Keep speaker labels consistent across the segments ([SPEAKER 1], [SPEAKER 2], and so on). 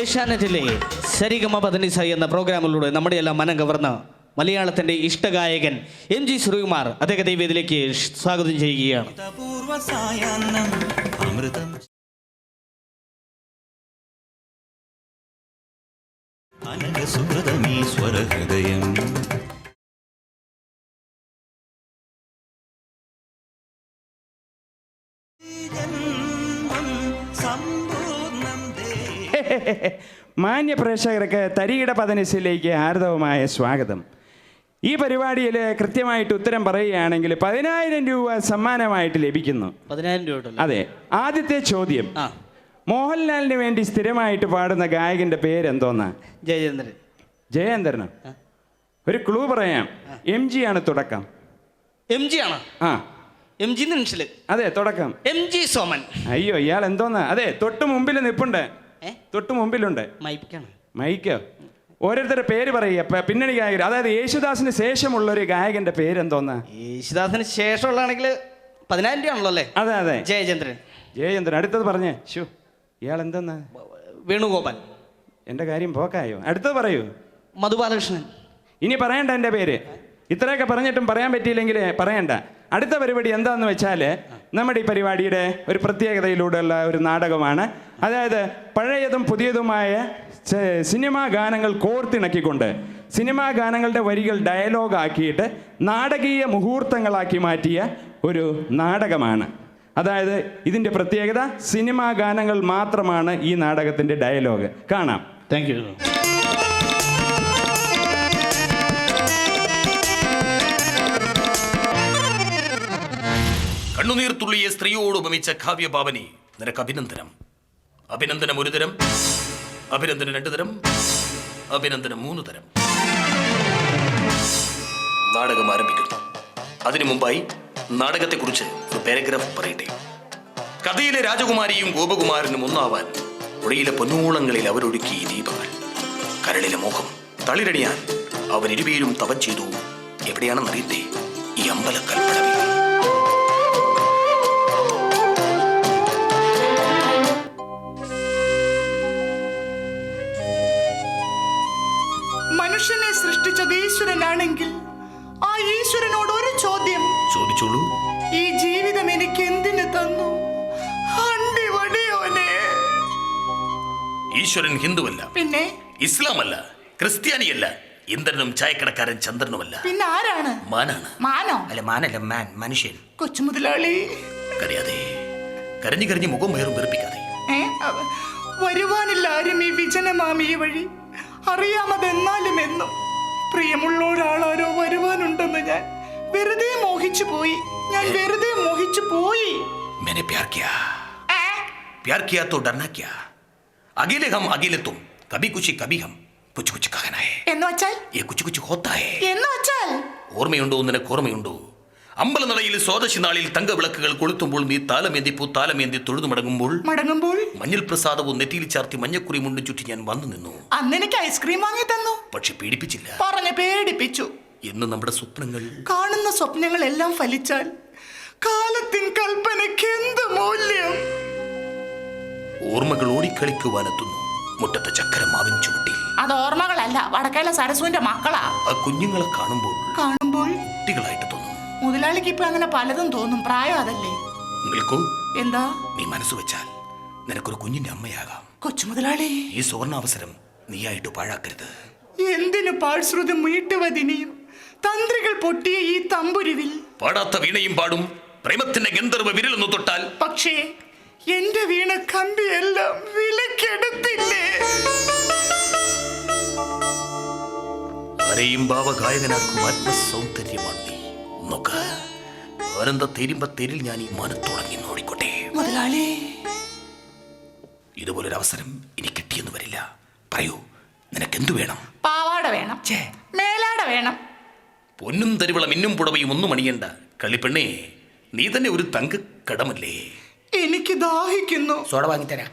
[SPEAKER 1] ഏഷ്യാനെറ്റിലെ സരിഗമ പതനിസ എന്ന പ്രോഗ്രാമിലൂടെ നമ്മുടെ എല്ലാം മനം കവർന്ന മലയാളത്തിന്റെ ഇഷ്ടഗായകൻ എം ജി ശ്രീകുമാർ അദ്ദേഹത്തെ വേദിയിലേക്ക് സ്വാഗതം ചെയ്യുകയാണ്.
[SPEAKER 2] മാന്യ പ്രേക്ഷകർക്ക് തരികിട പതനിസിലേക്ക് ഹാർദവമായ സ്വാഗതം. ഈ പരിപാടിയിൽ കൃത്യമായിട്ട് ഉത്തരം പറയുകയാണെങ്കിൽ പതിനായിരം രൂപ സമ്മാനമായിട്ട് ലഭിക്കുന്നു.
[SPEAKER 1] പതിനായിരം രൂപ
[SPEAKER 2] അതെ ആദ്യത്തെ ചോദ്യം. മോഹൻലാലിന് വേണ്ടി സ്ഥിരമായിട്ട് പാടുന്ന ഗായകന്റെ പേരെന്തോന്നാ?
[SPEAKER 1] ജയചന്ദ്രൻ.
[SPEAKER 2] ജയേന്ദ്രൻ ഒരു ക്ലൂ പറയാം. എം ജി ആണ് തുടക്കം.
[SPEAKER 1] എം ജി ആണ്
[SPEAKER 2] ആ.
[SPEAKER 1] എം ജി
[SPEAKER 2] അതെ തുടക്കം.
[SPEAKER 1] M G Soman.
[SPEAKER 2] അയ്യോ ഇയാൾ എന്തോന്നാ? അതെ തൊട്ട് മുമ്പിൽ നിപ്പുണ്ട്. തൊട്ട് മുമ്പിലുണ്ട്.
[SPEAKER 1] മൈക്കാണ്?
[SPEAKER 2] മൈക്കോ. ഓരോരുത്തരുടെ പേര് പറയുക. പിന്നണി ഗായകർ. അതായത് യേശുദാസിന് ശേഷമുള്ള ഒരു ഗായകന്റെ പേരെന്തോന്നാ?
[SPEAKER 1] യേശുദാസിന് ശേഷമുള്ളതാണെങ്കിൽ പതിനായിരം രൂപ ആണല്ലോ അല്ലേ?
[SPEAKER 2] അതെ അതെ.
[SPEAKER 1] ജയചന്ദ്രൻ.
[SPEAKER 2] ജയചന്ദ്രൻ അടുത്തത് പറഞ്ഞേ. ഷു ഇയാൾ എന്തെന്നാ
[SPEAKER 1] വേണുഗോപാൽ.
[SPEAKER 2] എന്റെ കാര്യം പോക്കായോ? അടുത്തത് പറയൂ.
[SPEAKER 1] മധുബാലകൃഷ്ണൻ.
[SPEAKER 2] ഇനി പറയണ്ട എന്റെ പേര്. ഇത്രയൊക്കെ പറഞ്ഞിട്ടും പറയാൻ പറ്റിയില്ലെങ്കിൽ പറയണ്ട. അടുത്ത പരിപാടി എന്താന്ന് വെച്ചാൽ നമ്മുടെ ഈ പരിപാടിയുടെ ഒരു പ്രത്യേകതയിലൂടെയുള്ള ഒരു നാടകമാണ്. അതായത് പഴയതും പുതിയതുമായ സിനിമാ ഗാനങ്ങൾ കോർത്തിണക്കിക്കൊണ്ട് സിനിമാ ഗാനങ്ങളുടെ വരികൾ ഡയലോഗ് ആക്കിയിട്ട് നാടകീയ മുഹൂർത്തങ്ങളാക്കി മാറ്റിയ ഒരു നാടകമാണ്. അതായത് ഇതിന്റെ പ്രത്യേകത സിനിമാ ഗാനങ്ങൾ മാത്രമാണ് ഈ നാടകത്തിന്റെ ഡയലോഗ്. കാണാം.
[SPEAKER 1] Thank you.
[SPEAKER 3] കണ്ണുനീർ തുള്ളിയെ സ്ത്രീയോട് ഉപമിച്ച കാവ്യഭാവനി നിനക്ക് അഭിനന്ദനം. അഭിനന്ദനം ഒരു തരം അഭിനന്ദനം രണ്ടു തരം അഭിനന്ദനം മൂന്ന് തരം. നാടകം ആരംഭിക്കുന്നു. അതിനു മുമ്പായി നാടകത്തെക്കുറിച്ച് ഒരു പാരഗ്രാഫ് പറയട്ടെ. കഥയിലെ രാജകുമാരിയും ഗോപകുമാരനും ഒന്നാവാൻ പുഴയിലെ പൊന്നൂളങ്ങളിൽ അവരൊഴുക്കി ദീപങ്ങൾ കരളിലെ മോഹം തളിരണിയാൻ അവൻ ഇരുപേരും തപം ചെയ്തു. എവിടെയാണെന്നറിയട്ടെ? ഈ അമ്പലക്കൽപ്പടവിൽ.
[SPEAKER 4] സൃഷ്ടിച്ചത് ആ ഈശ്വരനോട് ഒരു ചോദ്യം.
[SPEAKER 3] ചോദിച്ചോളൂ.
[SPEAKER 4] ഈ ജീവിതം എനിക്ക് എന്തിനു തന്നു?
[SPEAKER 3] ഈശ്വരൻ ഹിന്ദുവല്ല.
[SPEAKER 4] പിന്നെ?
[SPEAKER 3] ഇസ്ലാം അല്ല ക്രിസ്ത്യാനിയല്ല. ഇന്ദ്രനും ചായക്കടക്കാരൻ ചന്ദ്രനുമല്ല.
[SPEAKER 4] പിന്നെ ആരാണ്?
[SPEAKER 3] മാനാണ്.
[SPEAKER 4] മാനോ?
[SPEAKER 3] അല്ല മാനല്ല മാൻ മനുഷ്യൻ.
[SPEAKER 4] കൊച്ചു മുതലാളി
[SPEAKER 3] കരയാതെ. കരഞ്ഞു കരഞ്ഞു മുഖം വേറും വെറുപ്പിക്കാതെ.
[SPEAKER 4] വരുവാനില്ല ആരും ഈ വിജനമാമിയ വഴി അറിയാമതെന്നാലും എന്നും. പ്രിയമുള്ള ഒരാളാരോ വരുവാനുണ്ടെന്ന് ഞാൻ വെറുതെ മോഹിച്ചു പോയി ഞാൻ വെറുതെ മോഹിച്ചു പോയി
[SPEAKER 3] मैंने प्यार किया
[SPEAKER 4] ഏ?
[SPEAKER 3] प्यार किया तो डरना क्या अकेले हम अकेले तुम कभी कुछ कभी हम कुछ कुछ कहना है
[SPEAKER 4] എന്ന് വച്ചാൽ
[SPEAKER 3] ये कुछ कुछ होता है
[SPEAKER 4] എന്ന് വച്ചാൽ
[SPEAKER 3] ഓർമ്മയുണ്ടോ നിനക്ക് ഓർമ്മയുണ്ടോ അമ്പലനടയിൽ സ്വാദശി നാളിൽ തങ്കവിളക്കുകൾ കൊളുത്തുമ്പോൾ നീ താലമേന്തി പൂ താലമേന്തി തൊഴുതു മടങ്ങുമ്പോൾ
[SPEAKER 4] മടങ്ങുമ്പോൾ
[SPEAKER 3] മഞ്ഞൾ പ്രസാദവും നെറ്റിയിൽ ചാർത്തി മഞ്ഞക്കുറി മുണ്ടും ചുറ്റി ഞാൻ വന്നു നിന്നു.
[SPEAKER 4] അന്ന് എനിക്ക് ഐസ്ക്രീം വാങ്ങി തന്നു.
[SPEAKER 3] പക്ഷെ പീഡിപ്പിച്ചില്ല
[SPEAKER 4] പറഞ്ഞു പേടിപ്പിച്ചു.
[SPEAKER 3] എന്ന് നമ്മുടെ സ്വപ്നങ്ങൾ.
[SPEAKER 4] കാണുന്ന സ്വപ്നങ്ങൾ എല്ലാം ഫലിച്ചാൽ കാലത്തിൻ കൽപ്പനയ്ക്ക് എന്ത് മൂല്യം?
[SPEAKER 3] ഓർമ്മകൾ ഓടിക്കളിക്കുവാനെത്തുന്നു. മുറ്റത്തെ ചക്രം മാവിൻ ചുവട്ടിൽ.
[SPEAKER 4] അത് ഓർമ്മകളല്ല. വടക്കേല സരസുവിന്റെ മക്കളാ.
[SPEAKER 3] ആ കുഞ്ഞുങ്ങളെ കാണുമ്പോൾ
[SPEAKER 4] കാണുമ്പോൾ
[SPEAKER 3] കുട്ടികളായിട്ട്
[SPEAKER 4] മുതലാളിക്ക് ഇപ്പൊ അങ്ങനെ പലതും തോന്നും. പ്രായം അതല്ലേ?
[SPEAKER 3] നിൽക്കൂ
[SPEAKER 4] എന്താ?
[SPEAKER 3] നീ മനസ്സ് വെച്ചാൽ നിനക്കൊരു കുഞ്ഞിന്റെ അമ്മയാകാം.
[SPEAKER 4] കൊച്ചു മുതലാളി.
[SPEAKER 3] ഈ സുവർണാവസരം നീയായിട്ട് പാഴാക്കരുത്.
[SPEAKER 4] എന്തിനു പാഴ്ശ്രുതി മീട്ടുവതിനെയും? തന്ത്രികൾ പൊട്ടിയ ഈ തമ്പുരുവിൽ.
[SPEAKER 3] പാടാത്ത വീണയും പാടും. പ്രേമത്തിന്റെ ഗന്ധർവ വിരലൊന്നു തൊട്ടാൽ
[SPEAKER 4] പക്ഷേ എന്റെ വീണ കമ്പിയെല്ലാം വിലക്കെടുത്തില്ലേ?
[SPEAKER 3] ആരെയും ഭാവഗായകനാക്കും ആത്മസൗന്ദര്യമാണ് നീ. നോക്ക്. ആനന്ദ തേരുമ്പ തേരിൽ ഞാൻ ഈ മാനത്തുടങ്ങി നോടിക്കോട്ടെ
[SPEAKER 4] മുതലാളി.
[SPEAKER 3] ഇതുപോലൊരു അവസരം ഇനി കിട്ടിയെന്ന് വരില്ല. പറയൂ നിനക്ക് എന്തു വേണം?
[SPEAKER 4] പാവാട വേണം. മേലാട വേണം.
[SPEAKER 3] പൊന്നും തരിവള മിന്നും പുടവയും ഒന്നും അണിയണ്ട. കളിപ്പെണ്ണേ നീ തന്നെ ഒരു തങ്ക കടമല്ലേ?
[SPEAKER 4] എനിക്ക് ദാഹിക്കുന്നു.
[SPEAKER 3] സോഡ വാങ്ങിത്തരാം.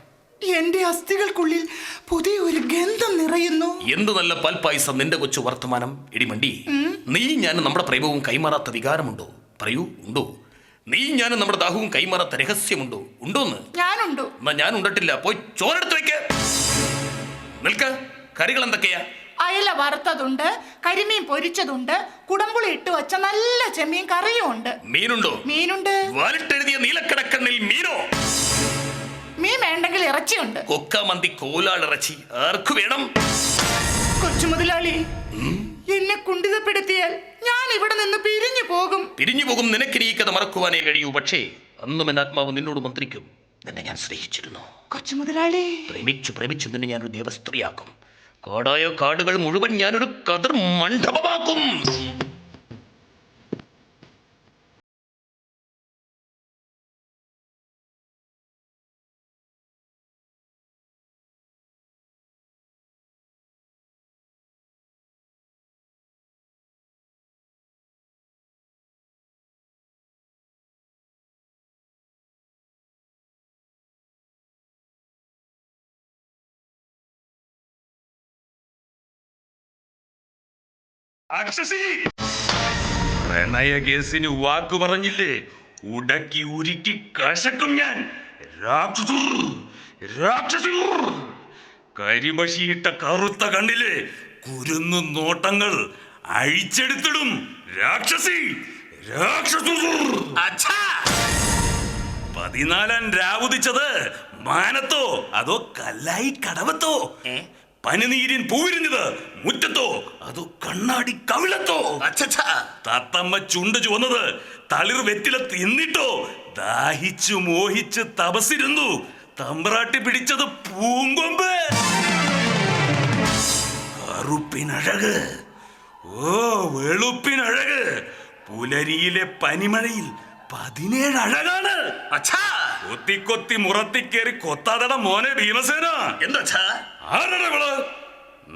[SPEAKER 4] എന്റെ അസ്ഥികൾക്കുള്ളിൽ പുതിയ ഒരു ഗന്ധം നിറയുന്നു.
[SPEAKER 3] എന്ത് നല്ല പാൽപ്പായസം നിന്റെ കൊച്ചു വർത്തമാനം. ഇടിമണ്ടി നീ ഞാനും നമ്മുടെ പ്രേമവും കൈമാറാത്ത വികാരമുണ്ടോ? പറയൂ ഉണ്ടോ? നീ ഞാനും നമ്മുടെ ദാഹവും കൈമാറാത്ത രഹസ്യമുണ്ടോ? ഉണ്ടോന്ന്?
[SPEAKER 4] ഞാനുണ്ടോ?
[SPEAKER 3] എന്നാ ഞാൻ ഉണ്ടട്ടില്ല. പോയി ചോരെടുത്ത് വെക്ക്. നിൽക്ക. കറികൾ എന്തൊക്കെയാ?
[SPEAKER 4] അയല വറുത്തതുണ്ട് കരിമീൻ പൊരിച്ചതുണ്ട് കുടമ്പുളി ഇട്ട് വെച്ച നല്ല ചെമ്മീൻ കറിയും ഉണ്ട്.
[SPEAKER 3] മീനുണ്ടോ?
[SPEAKER 4] മീനുണ്ട്.
[SPEAKER 3] വാലിട്ടെഴുതിയ നീലക്കടക്കണ്ണിൽ മീനോ?
[SPEAKER 4] മീൻ വേണ്ടെങ്കിൽ ഇറച്ചിയുണ്ട്.
[SPEAKER 3] കൊക്കാമന്തി കോലാളിറച്ചി ആർക്കു വേണം?
[SPEAKER 4] കൊച്ചു മുതലാളി എന്നെ കുണ്ടിതപ്പെടുത്തിയാൽ ഞാൻ ഇവിടെ നിന്ന് പിരിഞ്ഞു പോകും.
[SPEAKER 3] പിരിഞ്ഞു പോകും നിനക്കിനി ഈ കഥ മറക്കുവാനേ കഴിയൂ. പക്ഷേ അന്നും എന്റെ ആത്മാവ് നിന്നോട് മന്ത്രിക്കും. നിന്നെ ഞാൻ സ്നേഹിച്ചിരുന്നു.
[SPEAKER 4] കൊച്ചു മുതലാളി.
[SPEAKER 3] പ്രേമിച്ചു പ്രേമിച്ചു നിന്നെ ഞാനൊരു ദേവസ്ത്രീയാക്കും. കാടായ കാടുകൾ മുഴുവൻ ഞാനൊരു കതിർ മണ്ഡപമാക്കും
[SPEAKER 5] പ്രണയ കേസിന് വാക്കു പറഞ്ഞില്ലേ? ഉടക്കി ഉരുക്കി കശക്കും ഞാൻ. കരിമഷിയിട്ട കറുത്ത കണ്ണിലെ കുരുന്നു നോട്ടങ്ങൾ അഴിച്ചെടുത്തിടും. രാക്ഷസി! പതിനാലാം രാവുദിച്ചത് മാനത്തോ അതോ കല്ലായി കടവത്തോ? പനിനീരിൻ പൂവിരിഞ്ഞത് മുറ്റത്തോ? അതോ കണ്ണാടി കവിളത്തോ? തത്തമ്മ ചുണ്ട് ചുവന്നത് തളിർ വെറ്റില തിന്നിട്ടോ? ദാഹിച്ചു മോഹിച്ച് തപസിരുന്നു തമ്പ്രാട്ടി പിടിച്ചത് പൂങ്കൊമ്പ്. കറുപ്പിനഴക്. ഓ വെളുപ്പിനഴക്. പുലരിയിലെ പനിമഴയിൽ പതിനേഴ് അഴകാണ്
[SPEAKER 3] അച്ഛാ.
[SPEAKER 5] കൊത്തി കൊത്തി മുറത്തിക്കേറി കൊത്താതട മോനെ ഭീമസേന.
[SPEAKER 3] എന്താ
[SPEAKER 5] ആരടവൾ?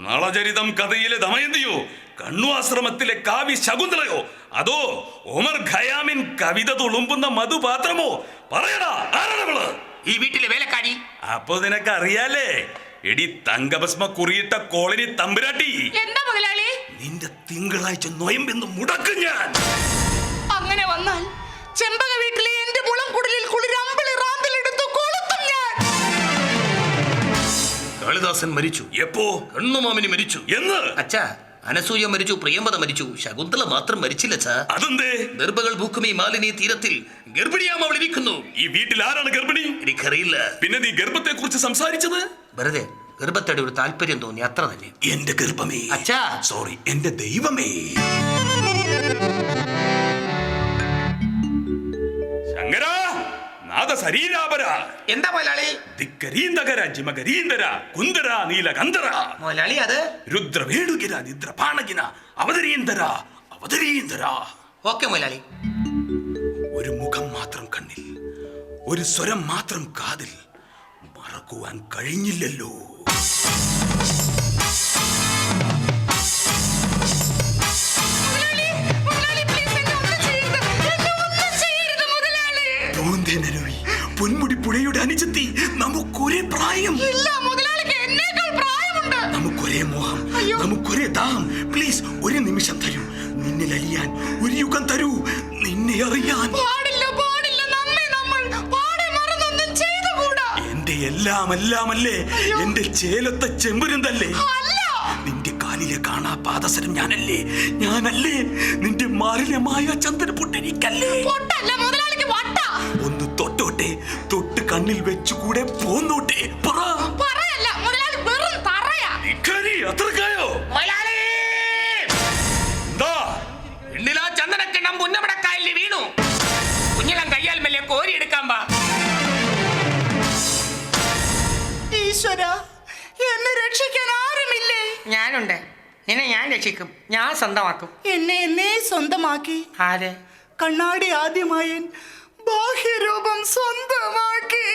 [SPEAKER 5] നളചരിതം കഥയിലെ ദമയന്തിയോ? കണ്ണു ആശ്രമത്തിലെ കാവി ശകുന്തളയോ? അതോ ഒമർ ഖയാമിൻ കവിത തുളുമ്പുന്ന മധുപാത്രമോ? പറയടാ ആരടവൾ?
[SPEAKER 3] ഈ വീട്ടിലെ വേലക്കാരി.
[SPEAKER 5] അപ്പൊ നിനക്ക് അറിയാലേ എടി തങ്കഭസ്മ കുറിയിട്ട കോളനി തമ്പുരാട്ടി.
[SPEAKER 4] എന്താ മുതലാളി?
[SPEAKER 5] നിന്റെ തിങ്കളാഴ്ച നൊയമ്പെന്ന് മുടക്കും ഞാൻ.
[SPEAKER 4] അങ്ങനെ വന്നാൽ ചെമ്പക വീട്ടിലെ
[SPEAKER 3] കാളിദാസൻ മരിച്ചു.
[SPEAKER 5] എപ്പോ?
[SPEAKER 3] കണ്ണുമാമിനി മരിച്ചു.
[SPEAKER 5] എന്ന്?
[SPEAKER 3] അച്ഛാ അനസൂയ മരിച്ചു പ്രിയമ്പത മരിച്ചു ശകുന്തള മാത്രം മരിച്ചില്ല ചാ
[SPEAKER 5] അതെന്തേ?
[SPEAKER 3] ഗർഭകൾ ഭൂക്കുമി മാലിനി തീരത്തിൽ ഗർഭിണിയാം അവൾ ഇരിക്കുന്നു.
[SPEAKER 5] ഈ വീട്ടിൽ ആരാണ് ഗർഭിണി?
[SPEAKER 3] എനിക്കറിയില്ല.
[SPEAKER 5] പിന്നെ നീ ഗർഭത്തെ കുറിച്ച് സംസാരിച്ചത്?
[SPEAKER 3] വെറുതെ ഗർഭത്തോടെ ഒരു താല്പര്യം തോന്നി അത്ര തന്നെ.
[SPEAKER 5] എന്റെ ഗർഭമേ.
[SPEAKER 3] അച്ഛാ.
[SPEAKER 5] സോറി എന്റെ ദൈവമേ. നാദ ശരീരാപര
[SPEAKER 3] എന്താ മുതലാളി?
[SPEAKER 5] ദിക്കരീന്തകര ജിമകരീന്തര കുന്ദര നീലകന്ധര
[SPEAKER 3] മുതലാളി അത്?
[SPEAKER 5] രുദ്രവേണുകിര നിദ്രപാണകിന അവതരീന്തര അവതരീന്തര
[SPEAKER 3] ഓക്കെ മുതലാളി.
[SPEAKER 5] ഒരു മുഖം മാത്രം കണ്ണിൽ ഒരു സ്വരം മാത്രം കാതിൽ മറക്കുവാൻ കഴിഞ്ഞില്ലല്ലോ. എല്ലാമല്ലേ എന്റെ ചേലത്തെ ചെമ്പുരുന്തല്ലേ? നിന്റെ കാലിലെ കാണാ പാദസരം ഞാനല്ലേ? ഞാനല്ലേ? നിന്റെ മാറിലെ മായ
[SPEAKER 4] മുതലാളിക്ക് വട്ടാ.
[SPEAKER 5] ഒന്ന് തൊട്ടോട്ടെ. തൊട്ട് കണ്ണിൽ വെച്ചുകൂടെ പോന്നോട്ടെ. പറ.
[SPEAKER 6] ഞാനുണ്ട്. നിന്നെ ഞാൻ രക്ഷിക്കും. ഞാൻ സ്വന്തമാക്കും.
[SPEAKER 4] എന്നെ എന്നെ സ്വന്തമാക്കി.
[SPEAKER 6] ആരെ?
[SPEAKER 4] കണ്ണാടി ആദ്യമായി ബാഹ്യരൂപം സ്വന്തമാക്കി.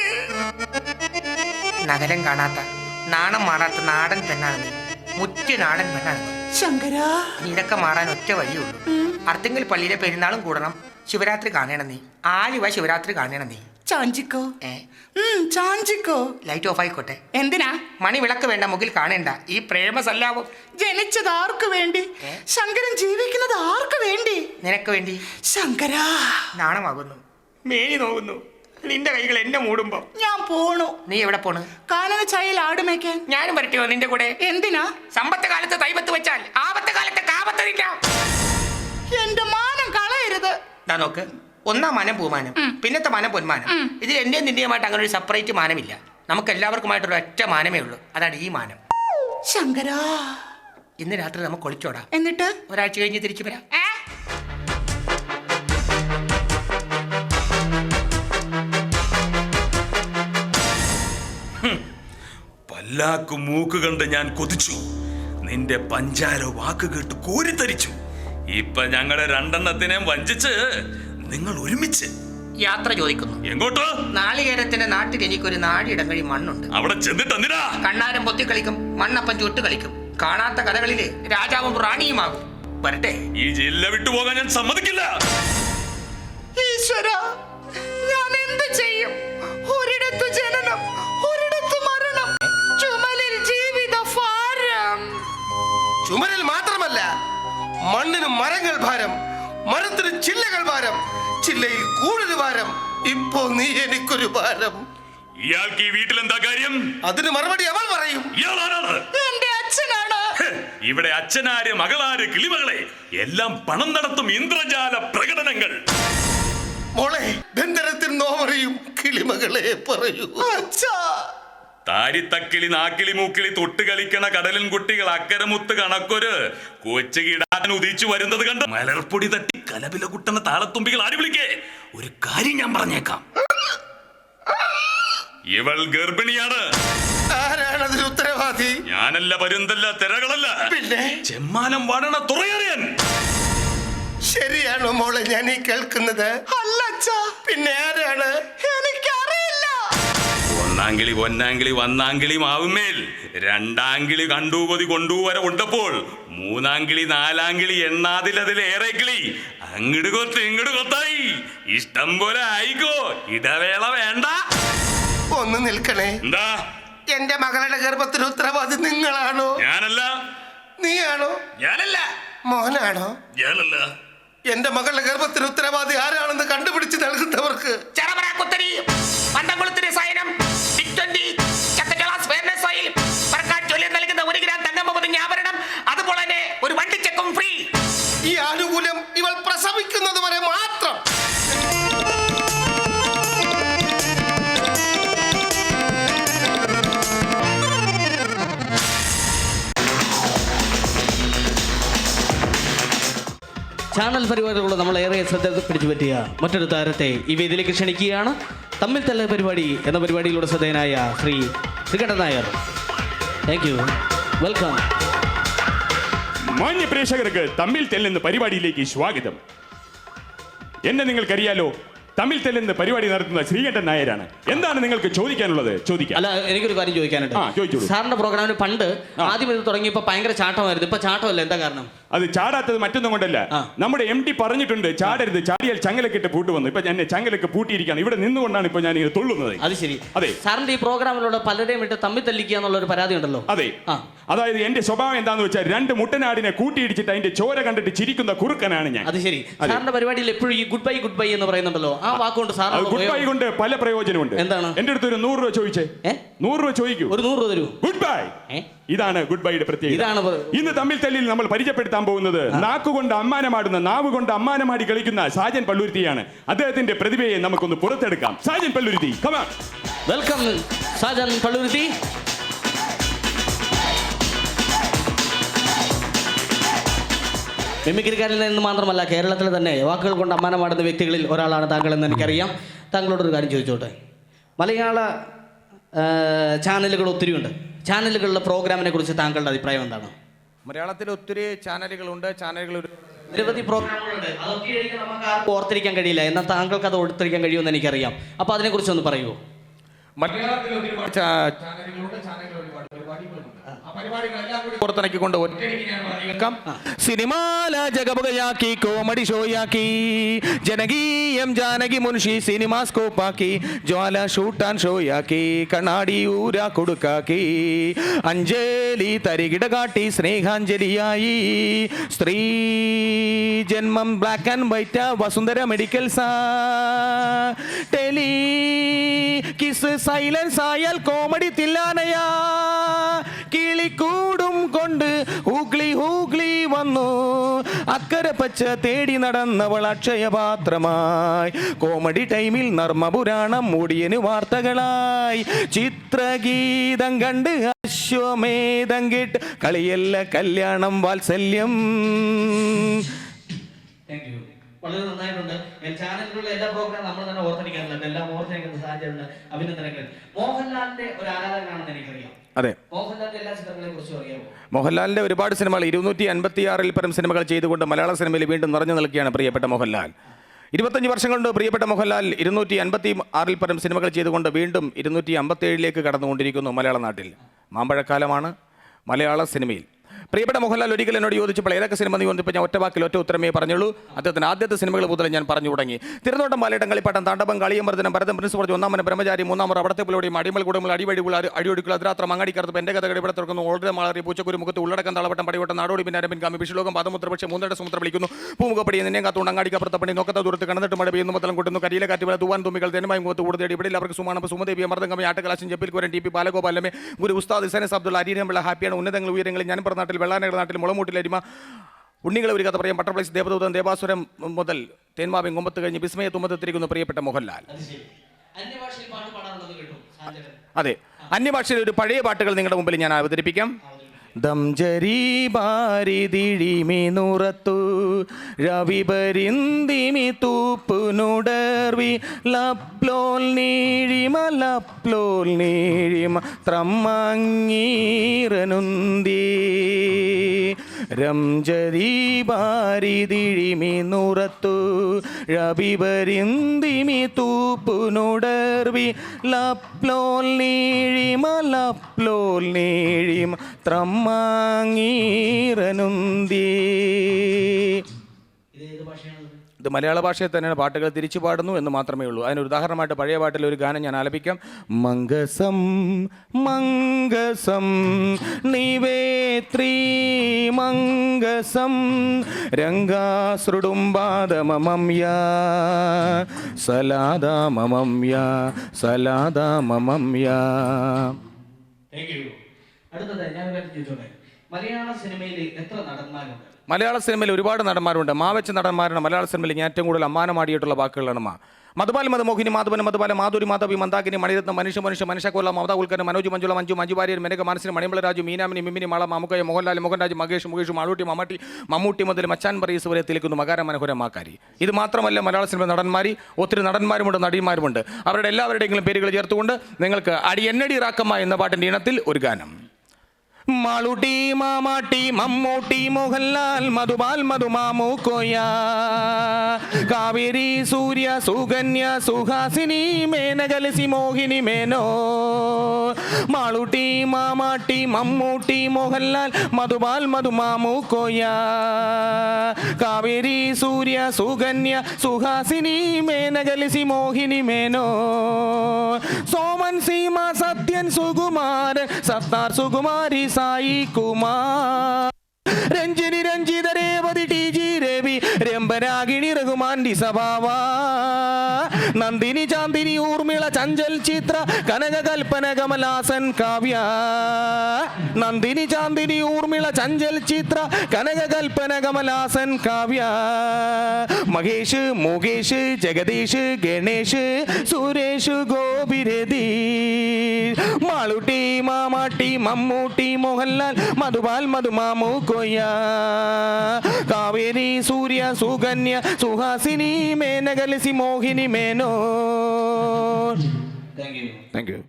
[SPEAKER 6] നഗരം കാണാത്ത നാണം മാറാത്ത നാടൻ പെണ്ണാണ് നീ. മുറ്റ നാടൻ പെണ്ണാണ് നീ.
[SPEAKER 4] ശങ്കരാ.
[SPEAKER 6] ഇതൊക്കെ മാറാൻ ഒറ്റ വഴിയുള്ളൂ. അർത്തിങ്കൽ പള്ളിയിലെ പെരുന്നാളും കൂടണം. ശിവരാത്രി കാണണം നീ. ആലുവ ശിവരാത്രി കാണണം നീ.
[SPEAKER 4] ചാഞ്ചിക്കോ? ചാഞ്ചിക്കോ?
[SPEAKER 6] ലൈറ്റ് ഓഫ് ആയിക്കോട്ടെ.
[SPEAKER 4] എന്തിനാ?
[SPEAKER 6] മണി വിളക്ക് വേണ്ട മുകിൽ കാണേണ്ട. ഈ പ്രേമ സല്ലാപം
[SPEAKER 4] ജനിച്ചത് ആർക്ക് വേണ്ടി? ശങ്കരൻ ജീവിക്കുന്നത് ആർക്ക് വേണ്ടി?
[SPEAKER 6] നിനക്ക് വേണ്ടി.
[SPEAKER 4] ശങ്കരാ.
[SPEAKER 6] നാണമാകുന്നു. മേനി നോക്കുന്നു നിന്റെ കൈകൾ എന്നെ മൂടുമ്പോ.
[SPEAKER 4] ഞാൻ പോണു.
[SPEAKER 6] നീ എവിടെ പോണു?
[SPEAKER 4] കാനന ചായയിൽ ആടുമേക്കാൻ
[SPEAKER 6] ഞാനും വരട്ടെയോ നിന്റെ കൂടെ?
[SPEAKER 4] എന്തിനാ?
[SPEAKER 6] സമ്പത്ത് കാലത്ത് തൈപത്ത് വെച്ചാൽ ആപത്ത് കാലത്ത് കാപത്ത് നിൽക്കാം
[SPEAKER 4] എന്റെ മാനം കളയരുത്.
[SPEAKER 6] നോക്ക്. ഒന്നാം മാനം പൂമാനം പിന്നത്തെ മാനം പൊന്മാനം. ഇതിൽ എന്റെയും നിന്റെയുമായിട്ട് അങ്ങനെ ഒരു സെപ്പറേറ്റ് മാനമില്ല. നമുക്ക് എല്ലാവർക്കുമായിട്ടൊരു ഒറ്റ മാനമേ ഉള്ളൂ. അതാണ് ഈ മാനം.
[SPEAKER 4] ശങ്കരാ.
[SPEAKER 6] ഇന്ന് രാത്രി നമുക്ക് ഒളിച്ചോടാം.
[SPEAKER 4] എന്നിട്ട്?
[SPEAKER 6] ഒരാഴ്ച കഴിഞ്ഞ് തിരിച്ചു വരാം?
[SPEAKER 5] പല്ലാക്കു മൂക്ക് കണ്ട് ഞാൻ കൊതിച്ചു. നിന്റെ പഞ്ചാര വാക്ക് കേട്ട് കോരിത്തരിച്ചു. ഇപ്പൊ ഞങ്ങളെ രണ്ടെണ്ണത്തിനെയും വഞ്ചിച്ച് നിങ്ങൾ ഒരുമിച്ച്.
[SPEAKER 6] യാത്ര ചോദിക്കുന്നു.
[SPEAKER 5] എങ്ങോട്ട്?
[SPEAKER 6] നാളികേരത്തിന്റെ നാട്ടിൽ എനിക്കൊരു നാടിയിടം കഴി മണ്ണുണ്ട്.
[SPEAKER 5] അവിടെ ചെന്നിട്ട് എന്തിനാ
[SPEAKER 6] കണ്ണാരം പൊത്തി കളിക്കും മണ്ണപ്പം ചുട്ട് കളിക്കും. കാണാത്ത കഥകളിൽ രാജാവും റാണിയുമാകും വരട്ടെ.
[SPEAKER 5] ഈ ജില്ല വിട്ടുപോകാൻ ഞാൻ സമ്മതിക്കില്ല.
[SPEAKER 4] ഈശ്വര.
[SPEAKER 7] മരത്തിന് ചില്ലകൾ ഭാരം ചില്ലയിൽ കൂടുതൽ ഭാരം. ഇപ്പോ നീ എനിക്കൊരു ഭാരം.
[SPEAKER 5] ഇയാൾക്ക് ഈ വീട്ടിൽ എന്താ കാര്യം?
[SPEAKER 7] അതിന് മറുപടി അവൾ പറയും.
[SPEAKER 5] ഇയാളാരാണ്?
[SPEAKER 4] എന്റെ അച്ഛനാണ്.
[SPEAKER 5] ഇവിടെ അച്ഛനാര് മകളാര് കിളിമകളെ? എല്ലാം പണം നടത്തും ഇന്ദ്രജാല പ്രകടനങ്ങൾ.
[SPEAKER 7] മോളെ ബന്ധനത്തിൽ നോവറിയും കിളിമകളെ പറയൂ.
[SPEAKER 4] അച്ഛാ.
[SPEAKER 5] താരിത്തക്കിളി നാക്കിളി മൂക്കിളി തൊട്ട് കളിക്കണ കടലിൻ കുട്ടികൾ അക്കരമുത്ത് കണക്കൊരു കൊച്ചു കിടാൻ ഉദിച്ചു വരുന്നത് കണ്ട് മലർപ്പൊടി തട്ടി കലപില കുട്ടന താളത്തുമ്പികൾ ആര് വിളിക്കേ. ഒരു കാര്യം ഞാൻ പറഞ്ഞേക്കാം. ഇവൾ ഗർഭിണിയാണ്.
[SPEAKER 7] ആരാണ് അതിന് ഉത്തരവാദി?
[SPEAKER 5] ഞാനല്ല പരുന്തല്ല തിരകളല്ല.
[SPEAKER 7] പിന്നെ?
[SPEAKER 5] ചെമ്മാനം വാടണ തുറയറിയൻ.
[SPEAKER 7] ശരിയാണോ മോളെ ഞാൻ ഈ കേൾക്കുന്നത്?
[SPEAKER 4] അല്ല അച്ഛാ.
[SPEAKER 7] പിന്നെ ആരാണ്?
[SPEAKER 4] എനിക്കറിയില്ല.
[SPEAKER 5] ഒന്നാങ്കിളി പൊന്നാങ്കിളി വന്നാങ്കിളി മാവുമേൽ. രണ്ടാങ്കിളി കണ്ടൂപതി കൊണ്ടുവരെ ഉണ്ടപ്പോൾ മൂന്നാങ്കിളി നാലാങ്കിളി എണ്ണാതിലതിലേറെ കിളി. അങ്ങട് കൊത്ത് ഇങ്ങട് കൊത്തായി. ഇഷ്ടം പോലെ ആയിക്കോ. ഇടവേള വേണ്ട.
[SPEAKER 7] ഒന്ന് നിൽക്കണേ.
[SPEAKER 5] എന്താ?
[SPEAKER 7] എന്റെ മകളുടെ ഗർഭത്തിന് ഉത്തരവാദി നിങ്ങളാണോ?
[SPEAKER 5] ഞാനല്ല.
[SPEAKER 7] നീയാണോ?
[SPEAKER 5] ഞാനല്ല.
[SPEAKER 7] മോഹനാണോ
[SPEAKER 5] ഞാനല്ല.
[SPEAKER 7] എന്റെ മകളുടെ ഗർഭത്തിന് ഉത്തരവാദി ആരാണെന്ന് കണ്ടുപിടിച്ച് നൽകുന്നവർക്ക്.
[SPEAKER 6] ചെറപറ കുത്തരി പന്തംകുളത്തിന് സൈനം നൽകുന്ന ഒരു ഗ്രാം തങ്കം ആഭരണം അതുപോലെ തന്നെ ഒരു വണ്ടി ചെക്കും ഫ്രീ
[SPEAKER 7] ഈ ആനുകൂല്യം
[SPEAKER 1] ചാനൽ പരിപാടികളോട് നമ്മൾ ഏറെ ശ്രദ്ധ പിടിച്ചു പറ്റിയ മറ്റൊരു താരത്തെ ഈ വേദിയിലേക്ക് ക്ഷണിക്കുകയാണ്. തമ്മിൽ തല്ല പരിപാടി എന്ന പരിപാടിയിലൂടെ ശ്രദ്ധേയനായ Sree Sreekandan Nair. Thank you welcome
[SPEAKER 2] മാന്യ പ്രേക്ഷകർക്ക് തമ്മിൽ തെല്ലെന്ന പരിപാടിയിലേക്ക് സ്വാഗതം. എന്നെ നിങ്ങൾക്കറിയാലോ തമ്മിൽ തെല്ലുന്ന പരിപാടി നടത്തുന്ന ശ്രീകണ്ഠൻ നായരാണ്. എന്താണ് നിങ്ങൾക്ക് ചോദിക്കാനുള്ളത്? ചോദിക്കാം.
[SPEAKER 1] അല്ല എനിക്കൊരു കാര്യം ചോദിക്കാനുണ്ട്. സാറിന്റെ പ്രോഗ്രാമിന് പണ്ട് ആദ്യം ഇത് തുടങ്ങിയപ്പോൾ ഭയങ്കര ചാട്ടമായിരുന്നു. ഇപ്പൊ ചാട്ടമല്ല എന്താ കാരണം?
[SPEAKER 2] അത് ചാടാത്തത് മറ്റൊന്നും കൊണ്ടല്ല. നമ്മുടെ എം ടി പറഞ്ഞിട്ടുണ്ട് ചാടരുത്. ചാടിയാൽ ചങ്ങലക്കിട്ട് പൂട്ട് വന്നു. ഇപ്പൊ എന്നെ ചങ്ങലക്ക് പൂട്ടിയിരിക്കുകയാണ്. ഇവിടെ നിന്നുകൊണ്ടാണ് ഇപ്പൊ ഞാൻ ഇത് തൊള്ളുന്നത്.
[SPEAKER 1] അത് ശരി.
[SPEAKER 2] അതെ.
[SPEAKER 1] സാറിന്റെ ഈ പ്രോഗ്രാമിലൂടെ പലരെയും ഇട്ട് തമ്മിൽ തല്ലിക്കുക എന്നുള്ള ഒരു പരാതി ഉണ്ടല്ലോ.
[SPEAKER 2] അതെ. അതായത് എന്റെ സ്വഭാവം എന്താന്ന് വെച്ചാൽ രണ്ട് മുട്ടനാടിനെ കൂട്ടിയിടിച്ചിട്ട് അതിന്റെ ചോര കണ്ടിട്ട് ചിരിക്കുന്ന കുറുക്കനാണ് ഞാൻ.
[SPEAKER 1] അത് ശരി. സാറിന്റെ പരിപാടിയിൽ എപ്പോഴും ഈ ഗുഡ് ബൈ ഗുഡ് ബൈ എന്ന് പറയുന്നുണ്ടല്ലോ. ആ വാക്കുകൊണ്ട് സാർ
[SPEAKER 2] ഗുഡ് ബൈ കൊണ്ട് പല പ്രയോജനമുണ്ട്.
[SPEAKER 1] എന്താണ്?
[SPEAKER 2] എന്റെ അടുത്ത് ഒരു നൂറ് രൂപ ചോദിച്ചേ? നൂറ് രൂപ ചോദിക്കൂ.
[SPEAKER 1] ഒരു നൂറ് രൂപ തരൂ.
[SPEAKER 2] Good
[SPEAKER 1] bye.
[SPEAKER 2] ഇതാണ് ഗുഡ് ബൈയുടെ പ്രത്യേകത.
[SPEAKER 1] ഇതാണ്
[SPEAKER 2] ഇന്ന് തമ്മിൽ തല്ലിൽ നമ്മൾ പരിചയപ്പെടുത്താൻ പോകുന്നത് നാക്കുകൊണ്ട് അമ്മാനമാടുന്ന നാവ് കൊണ്ട് അമ്മാനമാടി കളിക്കുന്ന സാജൻ പള്ളുരുത്തിയാണ്. അദ്ദേഹത്തിന്റെ പ്രതിഭയെ നമുക്കൊന്ന് പുറത്തെടുക്കാം. സാജൻ പള്ളുരുത്തി കമാ
[SPEAKER 1] വെൽക്കം സാജൻ പള്ളുരുത്തി. മിമിക്രിക്കാരിൽ നിന്ന് മാത്രമല്ല കേരളത്തിൽ തന്നെ വാക്കുകൾ കൊണ്ട് അമ്മാനമാടുന്ന വ്യക്തികളിൽ ഒരാളാണ് താങ്കളെന്ന് എനിക്കറിയാം. താങ്കളോടൊരു കാര്യം ചോദിച്ചോട്ടെ? മലയാള ചാനലുകൾ ഒത്തിരിയുണ്ട് ചാനലുകളുടെ പ്രോഗ്രാമിനെ കുറിച്ച് താങ്കളുടെ അഭിപ്രായം എന്താണ്?
[SPEAKER 8] മലയാളത്തിൽ ഒത്തിരി ചാനലുകളുണ്ട് ചാനലുകൾ ഒരു
[SPEAKER 1] നിരവധി പ്രോഗ്രാമുകളുണ്ട്. അതൊക്കെ നമുക്ക് ഓർത്തിരിക്കാൻ കഴിയില്ല. എന്നാൽ താങ്കൾക്ക് അത് ഓർത്തിരിക്കാൻ കഴിയുമെന്ന് എനിക്കറിയാം. അപ്പോൾ അതിനെക്കുറിച്ച് ഒന്ന് പറയുമോ
[SPEAKER 8] മലയാളത്തിൽ ഒരുപാട് ചാനലുകളുണ്ട് ചാനലുകൾ ഒരുപാട് ഒരുപാട് പുറത്തിറക്കിക്കൊണ്ട് ഒറ്റയടിക്ക് കോമഡി ഷോയാക്കി ജനകീയം ജാനകി മുൻഷി സിനിമാ സ്കോപ്പാക്കി ജ്വാല ഷൂട്ടാൻ ഷോയാക്കി കണ്ണാടി ഊരാ കൊടുക്കാക്കി അഞ്ജലി തരികിട കാട്ടി സ്നേഹാഞ്ജലിയായി സ്ത്രീ ജന്മം ബ്ലാക്ക് ആൻഡ് വൈറ്റ് വസുന്ധര മെഡിക്കൽസാ ടെലി കിസ് സൈലൻസ് ആയാൽ കോമഡി തില്ലാനയാ കിളിക്കൂടും കൊണ്ട് ഹൂഗ്ലി ഹൂഗ്ലി വന്നു. അക്കരെ പച്ച തേടി നടന്നവൾ അക്ഷയപാത്രമായി. കോമഡി ടൈമിൽ നർമ്മപുരാണം മൂടിയന് വാർത്തകളായി. ചിത്രഗീതം കണ്ട് അശ്വമേധം കേട്ട് കളിയല്ല കല്യാണം വാത്സല്യം.
[SPEAKER 1] താങ്ക് വളരെ നന്നായിട്ടുണ്ട്. ചാനലിലുള്ള എല്ലാ പ്രോഗ്രാം നമ്മൾ തന്നെ ഓർത്തിരിക്കാറുണ്ട്. എല്ലാം ഓർത്തിരിക്കുന്ന സാഹചര്യമുണ്ട്. അഭിനന്ദനങ്ങൾ. മോഹൻലാലിന്റെ ഒരു ആരാധകനാണെന്ന് എനിക്കറിയാം.
[SPEAKER 8] അതെ.
[SPEAKER 1] മോഹൻലാലിന്റെ
[SPEAKER 8] ഒരുപാട് സിനിമകൾ ഇരുന്നൂറ്റി അൻപത്തി ആറിൽ പരം സിനിമകൾ ചെയ്തുകൊണ്ട് മലയാള സിനിമയിൽ വീണ്ടും നിറഞ്ഞു നിൽക്കുകയാണ് പ്രിയപ്പെട്ട മോഹൻലാൽ. ഇരുപത്തഞ്ച് വർഷം കൊണ്ട് പ്രിയപ്പെട്ട മോഹൻലാൽ ഇരുന്നൂറ്റി അൻപത്തി ആറിൽ പരം സിനിമകൾ ചെയ്തുകൊണ്ട് വീണ്ടും ഇരുന്നൂറ്റി അമ്പത്തി ഏഴിലേക്ക് കടന്നുകൊണ്ടിരിക്കുന്നു മലയാള നാട്ടിൽ. മാമ്പഴക്കാലമാണ് മലയാള സിനിമയിൽ. പ്രിയപ്പെട്ട മോഹൻലാൽ ഒരിക്കൽ എന്നോട് ചോദിച്ചപ്പോൾ ഏതൊക്കെ സിനിമ നീ വന്നപ്പോൾ ഞാൻ ഒറ്റ വാക്കിൽ ഒറ്റ ഉത്തരമേ പറഞ്ഞുള്ളൂ. അദ്ദേഹത്തിന് ആദ്യത്തെ സിനിമകൾ മുതൽ ഞാൻ പറഞ്ഞു തുടങ്ങി. തിരുനോട്ടം പാലേട്ടം കളിപ്പാട്ടം താണ്ടവം കളിയമർദ്ദനം ഭരതം പ്രിൻസ് പറഞ്ഞു ഒന്നാമൻ ബ്രഹ്മചാരി മൂന്നാമർ അവിടത്തെ പുലോടിയും അടിമൽ കുടുംബം അടിവഴികൾ അടിയൊടുക്കുക അതിരാത്രം അങ്ങാടിക്കറുത്ത് എന്റെ കഥകൾ ഇവിടെ തുറക്കുന്നു ഓൾഡ് മാളറി പൂച്ചക്കുരു മുഖത്ത് ഉള്ളടക്കം തളവട്ടം പടിവട്ടം നാടോടി പിന്നെ അരമ്പിൻ കാമി വിഷുലോകം പാതമുത്ര പക്ഷേ മൂന്നര സമുദ്ര വിളിക്കുന്നു. പൂമുഖപ്പടി നിന്നെ കാത്തുകൊണ്ട് അങ്ങാടിക്കപ്പുറത്തെ പണി നോക്കത്ത ദൂരത്ത് കണ്ടിട്ട് മഴ പെയ്യുന്നു മത്തലം കൂട്ടുന്നു കരിയിലെ കാറ്റ് പോലെ തൂവാൻ തുമ്പികൾ തെന്നുമായി മുഖത്ത് കൂടുതൽ ഇവിടെ അവർക്ക് സുമാനം സുമദേവി അമർദ്ദം കമ്മി ആട്ടക്കലാശം ജപ്പിൽ കുരൻ ടി പി ബാലഗോപാലമേ ഗുരു ഉസ്താദ് ഇസനസ് അബ്ദുള്ള അരീരമുള്ള ഹാപ്പിയാണ് ഉന്നതങ്ങൾ ഉയരങ്ങളിൽ ഞാൻ നാട്ടിൽ വെള്ളാനഗർ നാട്ടിൽ മുളമൂട്ടിൽ അരിമ. ഉണ്ണികളെ ഒരു കഥ പറയാം. ബട്ടർഫ്ലൈസ് ദേവദൂതൻ ദേവാസുരം മുതൽ തേന്മാവിൻ കൊമ്പത്ത് കഴിഞ്ഞ് വിസ്മയ തുമ്പത്തെത്തിരിക്കുന്നു പ്രിയപ്പെട്ട മോഹൻലാൽ.
[SPEAKER 1] അതെ അന്യഭാഷയിൽ
[SPEAKER 8] ഒരു പഴയ പാട്ടുകൾ നിങ്ങളുടെ മുമ്പിൽ ഞാൻ അവതരിപ്പിക്കാം. ദംജരി ബാരിതിഴിമി നുറത്തു രവിപരിന്തിമി തൂപ്പുനുടർവി ലപ്ലോൽ നീഴിമ ലപ്ലോൽ നീഴിമ ത്രമ്മങ്ങീറനുന്തി. രംജരി ബാരിതിഴിമി നുറത്തു രവിപരിന്തിമി തൂപ്പുനുടർവി ലപ്ലോൽ നീഴിമ ലപ്ലോൽ നീഴിമ
[SPEAKER 1] ഏത് ഭാഷയാണത്
[SPEAKER 8] ഇത് മലയാള ഭാഷയിൽ തന്നെയാണ് പാട്ടുകൾ തിരിച്ചു പാടുന്നു എന്ന് മാത്രമേ ഉള്ളൂ. അതിനൊരു ഉദാഹരണമായിട്ട് പഴയ പാട്ടിൽ ഒരു ഗാനം ഞാൻ ആലപിക്കാം. മംഗസം മംഗസം നിവേത്രീ മംഗസം രംഗാശ്രുടുംബാദമമ്യ സലാദാമമ്യ സലാദാമമ്യ
[SPEAKER 1] താങ്ക് യു മലയാള സിനിമയിൽ എത്ര
[SPEAKER 8] മലയാള സിനിമയിൽ ഒരുപാട് നടന്മാരുണ്ട്. മാവച്ച നടന്മാരാണ് മലയാള സിനിമയിൽ ഞാൻ ഏറ്റവും കൂടുതൽ അമ്മാനമാടിയിട്ടുള്ള വാക്കുകളാണ് മാ മധുപാൽ മധുമോഹിനി മാധവൻ മധുപാല മാധുരി മാധവി മന്ദാകിനി മണിരത്നം മനുഷ്യ മനുഷ്യ മനുഷ്യക്കോല മമത ഉൽക്കരൻ മനോജ് മഞ്ജുള മഞ്ജു മഞ്ജു ഭാര്യ മെനക മനസ്സിന് മണിമല രാജു മീനാമിനി മിമിനി മാള മാമുക്കയ മോഹൻലാൽ മോഹൻരാജ് മകേഷ് മുകേഷ് മാളൂട്ടി മമ്മട്ടി മമ്മൂട്ടി മുതൽ മച്ചാൻ പറയീസ് വരെ തിലക്കുന്നു മകാര മനോഹരമാക്കാരി ഇത് മാത്രമല്ല മലയാള സിനിമ നടന്മാരി ഒത്തിരി നടന്മാരുമുണ്ട് നടിമാരുമുണ്ട് അവരുടെ എല്ലാവരുടെയെങ്കിലും പേരുകൾ ചേർത്തുകൊണ്ട് നിങ്ങൾക്ക് അടി എന്നടി റാക്കമ്മ എന്ന പാട്ടിന്റെ ഇനത്തിൽ ഒരു ഗാനം. മാളൂട്ടി മാമാട്ടി മമ്മൂട്ടി മോഹൻലാൽ മധുബാൽ മധുമാമൂക്കോയ കോയ കാവേരി സൂര്യ സുകന്യ സുഹാസിനി മേനകലസി മോഹിനി മേനോ. മാളൂട്ടി മാമാട്ടി മമ്മൂട്ടി മോഹൻലാൽ മധുബാൽ മധുമാമൂക്കോയ കോയ കാവേരി സൂര്യ സുകന്യ സുഹാസിനി മേനകലസി മോഹിനി മേനോ. സോമൻ സീമ സത്യൻ സുകുമാരൻ സത്താർ സുകുമാരി சாயி குமார். ரஞ்சினி ரஞ்சித ரேவதி டிஜி രവി രംഭനാഗിണി രഘുമാൻഡി സഭാവ. നന്ദിനി ചാന്ദിനി ഊർമിള ചഞ്ചൽ ചിത്ര കനക കൽപ്പന കമലാസൻ കാവ്യ. നന്ദിനി ചാന്ദിനി ഊർമിള ചഞ്ചൽ ചിത്ര കനക കൽപ്പന കമലാസൻ കാവ്യ. മഹേഷ് മുകേഷ് ജഗദീഷ് ഗണേഷ് സുരേഷ് ഗോപിരതി. മാളുട്ടി മാമാട്ടി മമ്മൂട്ടി മോഹൻലാൽ മധുപാൽ മധുമാമു കൊയ്യ കാവേരി സൂര്യ സുകന്യ സുഹാസിനി മേനകലസി മോഹിനി മേനോ
[SPEAKER 1] താങ്ക് യു
[SPEAKER 8] താങ്ക് യു